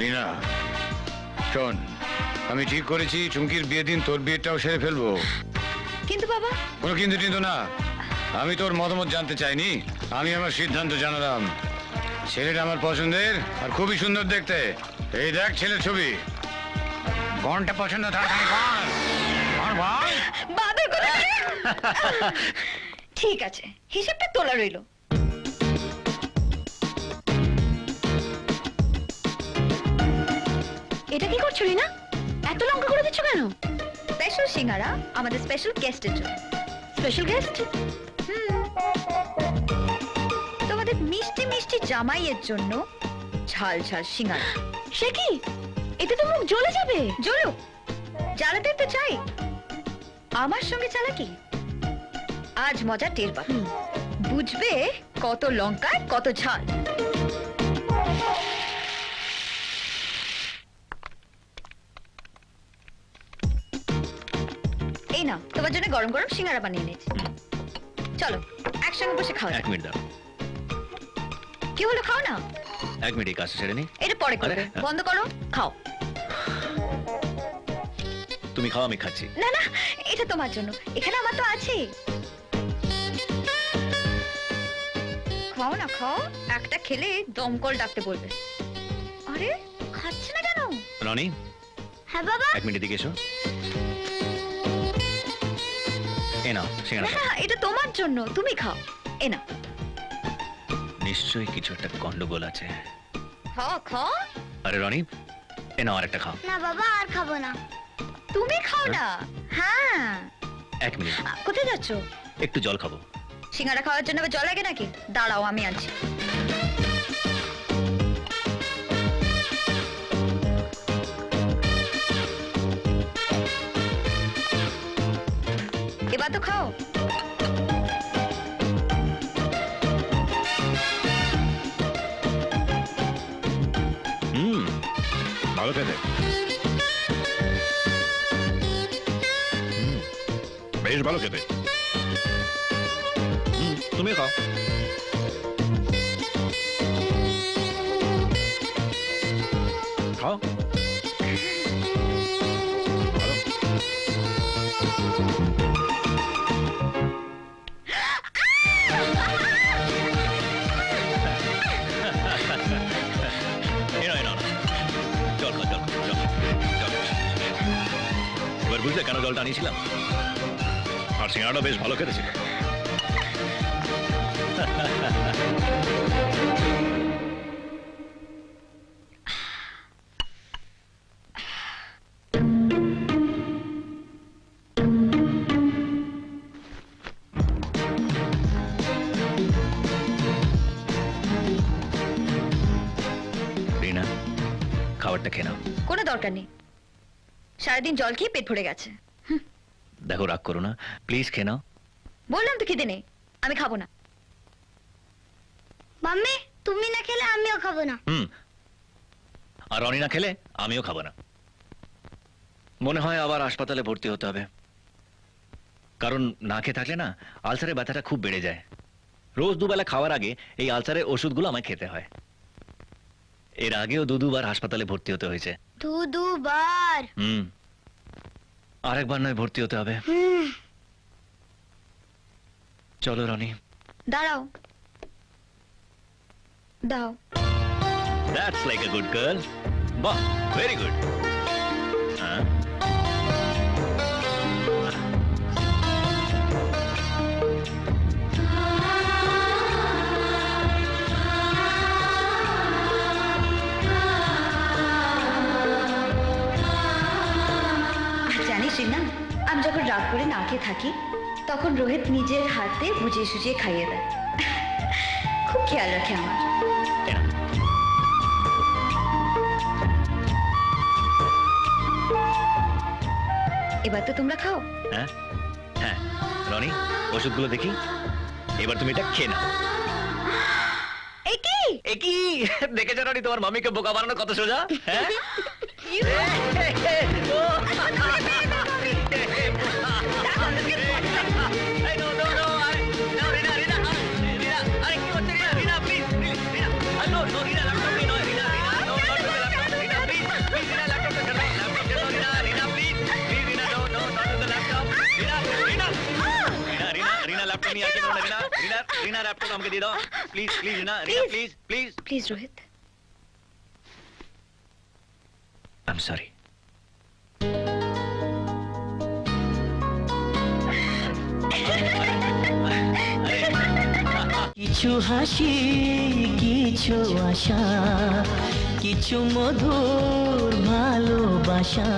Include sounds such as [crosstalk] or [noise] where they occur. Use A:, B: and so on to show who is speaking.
A: রিনা শোন আমি ঠিক করেছি চুমকির বিয়ে দিন তোর বিয়েটাও সেরে ফেলব।
B: কিন্তু বাবা।
A: কোনো কিন্তু কিন্তু না। আমি তোর মতামত জানতে চাইনি আমি আমার সিদ্ধান্ত জানালাম। ছেলেটা আমার পছন্দের আর খুবই সুন্দর দেখতে। এই দেখ ছেলের ছবি। কোনটা পছন্দ তাড়াতাড়ি বল বল, বল।
B: বাদর করে ঠিক আছে হিসেবটা তোলা রইল। এটা কি করছ রিনা? এত লঙ্কা করে দিচ্ছ কেন? স্পেশাল সিঙ্গারা আমাদের স্পেশাল গেস্টের জন্য। স্পেশাল গেস্ট তোমাদের মিষ্টি মিষ্টি জামাইয়ের জন্য ঝাল ঝাল সিঙ্গারা। সে কি? এতে তো মুখ জ্বলে যাবে। জ্বলো জ্বালাতে তো চাই। আমার সঙ্গে চালাকি আজ মজা টের পাবে। বুঝবে কত লঙ্কায় কত ঝাল। এই না তোমার জন্য গরম গরম সিঙ্গারা বানিয়ে নিয়েছি। চলো একসঙ্গে বসে খাও
C: এক মিনিট দাও।
B: কি হলো খাও না?
C: এক মিনিট কাজটা সেরে নি।
B: এটা পরে করবে। বন্ধ করো খাও।
C: তুমি খাও আমি খাচ্ছি।
B: না না এটা তোমার জন্য। এখানে আমার তো আছে। খাও না খাও। একটা খেলে দমকল ডাকতে বলবে। আরে খাচ্ছে না কেন?
C: রনি?
B: হ্যাঁ বাবা?
C: এক মিনিট দিকে এসো। এ নাও সিঙ্গারা
B: না এটা তোমার জন্য তুমি খাও। এ না
C: নিশ্চয়ই কিছু একটা গন্ডগোল আছে।
B: খাও খাও।
C: আরে রনি এ নাও আরেকটা খাও।
B: না বাবা আর খাব না। তুমি খাও না? হ্যাঁ।
C: এক মিনিট।
B: আ, কোথায় যাচ্ছ?
C: একটু জল খাব।
B: সিঙ্গারা খাওয়ার জন্য আবার জল লাগে নাকি? দাঁড়াও আমি আনছি। এবার তো খাও
A: হুম ভালো খেতে হুম, বেশ ভালো খেতে
C: হুম, তুমিও খাও খাও বুঝলে কেন জলটা আনিয়েছিলাম? আর সিঙ্গারাটা বেশ ভালো খেতে ছিল। খাবারটা খেয়ে নাও।
B: কোনো দরকার নেই। সারাদিন জল খেয়ে পেট ভরে গেছে।
C: দেখো রাগ করো না। প্লিজ খেয়ে নাও।
B: বললাম তো খিদে নেই। আমি খাব না।
D: মাম্মি তুমি না খেলে আমিও খাব না।
C: হুম। আর রনি না খেলে আমিও খাব না। মনে হয় আবার হাসপাতালে ভর্তি হতে হবে। কারণ না খেয়ে থাকলে না আলসারের ব্যথাটা খুব বেড়ে যায়। রোজ দুবেলা খাওয়ার আগে এই আলসারের ওষুধগুলো আমায় খেতে হয়। এর আগেও দু দুবার হাসপাতালে ভর্তি হতে হয়েছে।
D: দু দুবার?
C: হুম। আরেকবার নয় ভর্তি হতে হবে।
D: হুম।
C: চলো রনি।
B: দাঁড়াও। দাও
C: that's like a good girl বাহ ভেরি গুড
B: যখন রাগ করে না খেয়ে থাকি তখন রোহিত নিজের হাতে বুঝিয়ে সুজিয়ে খাইয়ে দেয়। খুব খেয়াল রাখে আমার। এবার তো তোমরা খাও।
C: হ্যাঁ? হ্যাঁ রনি ওষুধগুলো দেখি। এবার তুমি এটা খেয়ে নাও।
B: এই কি?
C: এ কি? দেখেছ রনি তোমার মামিকে বোকা বানানো কত সোজা? হ্যাঁ? [laughs] আমাকে দিয়ে দাও। Please please Rina please please
B: please Rohit
C: I am sorry
E: কিছু হাসি কিছু আশা কিছু মধুর ভালোবাসা।